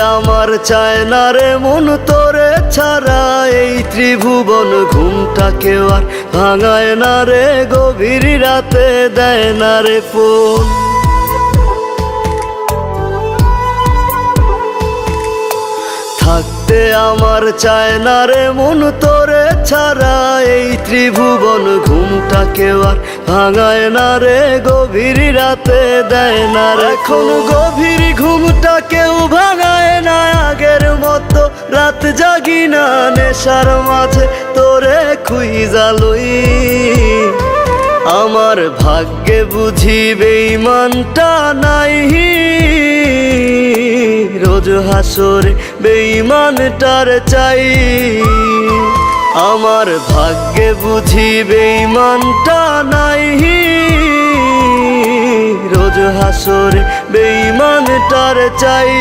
আমার চায় না রে মন তোরে ছাড়া। এই ত্রিভুবন ঘুমটাকেও আর ভাঙায় না রে, গভীর রাতে দেয় না রে ফোন। থাকতে আমার চায় না রে মন তোরে ছাড়া। এই ত্রিভুবন ঘুমটাকেও আর ভাঙায় না রে, গভীর রাতে দেয় না এখন গভীর ঘুমটা কেউ ভাঙায় না আগের মতো রাত জাগি না নেশার মাঝে তোরে খুইজা লই। আমার ভাগ্যে বুঝি বেইমানটা নাই রোজ হাসরে বেইমানটার চাই। আমার ভাগ্যে বুঝি বেইমানটা নাই হাসরে বেইমানটার চাই।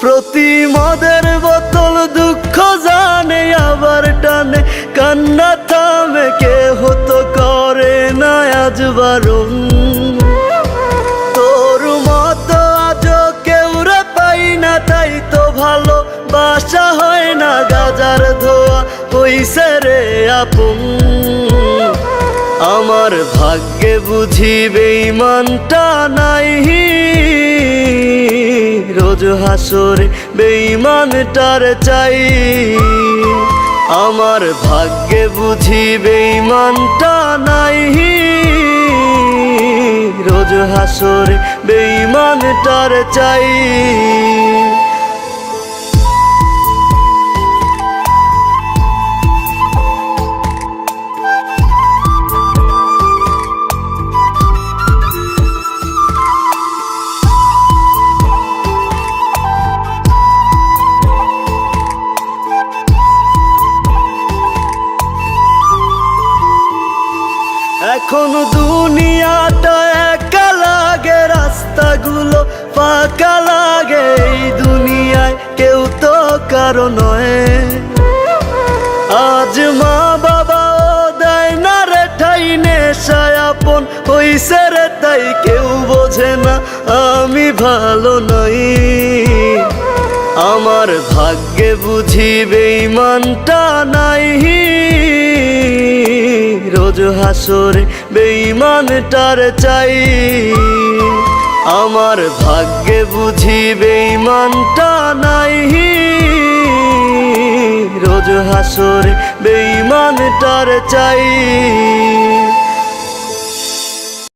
প্রতি মদের কান্না থামে কে হতো করে না আজ বারণ। তোর মতো আজ কেউ রে পাই না, তাই তো ভালো বাসা হয় না, গাজার ধোয়া হইছে রে আপন। আমার ভাগ্যে বুঝি বেইমানটা নাই রোজ হাসরে বেইমানটার চাই। আমার ভাগ্যে বুঝি বেইমানটা নাই রোজ হাসরে বেইমানটার চাই। এখন দুনিয়াটা একা লাগে, রাস্তাগুলো ফাঁকা লাগে। এই দুনিয়ায় কেউ তো কারও নয়। আজ মা বাবা দেয় না রে ঠাই, নেশায় আপন হইছে রে তাই কেউ বোঝে না, আমি ভালো নই। আমার ভাগ্যে বুঝি বেইমানটা নাই রোজ হাসরে তার চাই। আমার ভাগ্যে বুঝি বেঈমানটা নাই রোজ হাসরে বেইমানটার চাই।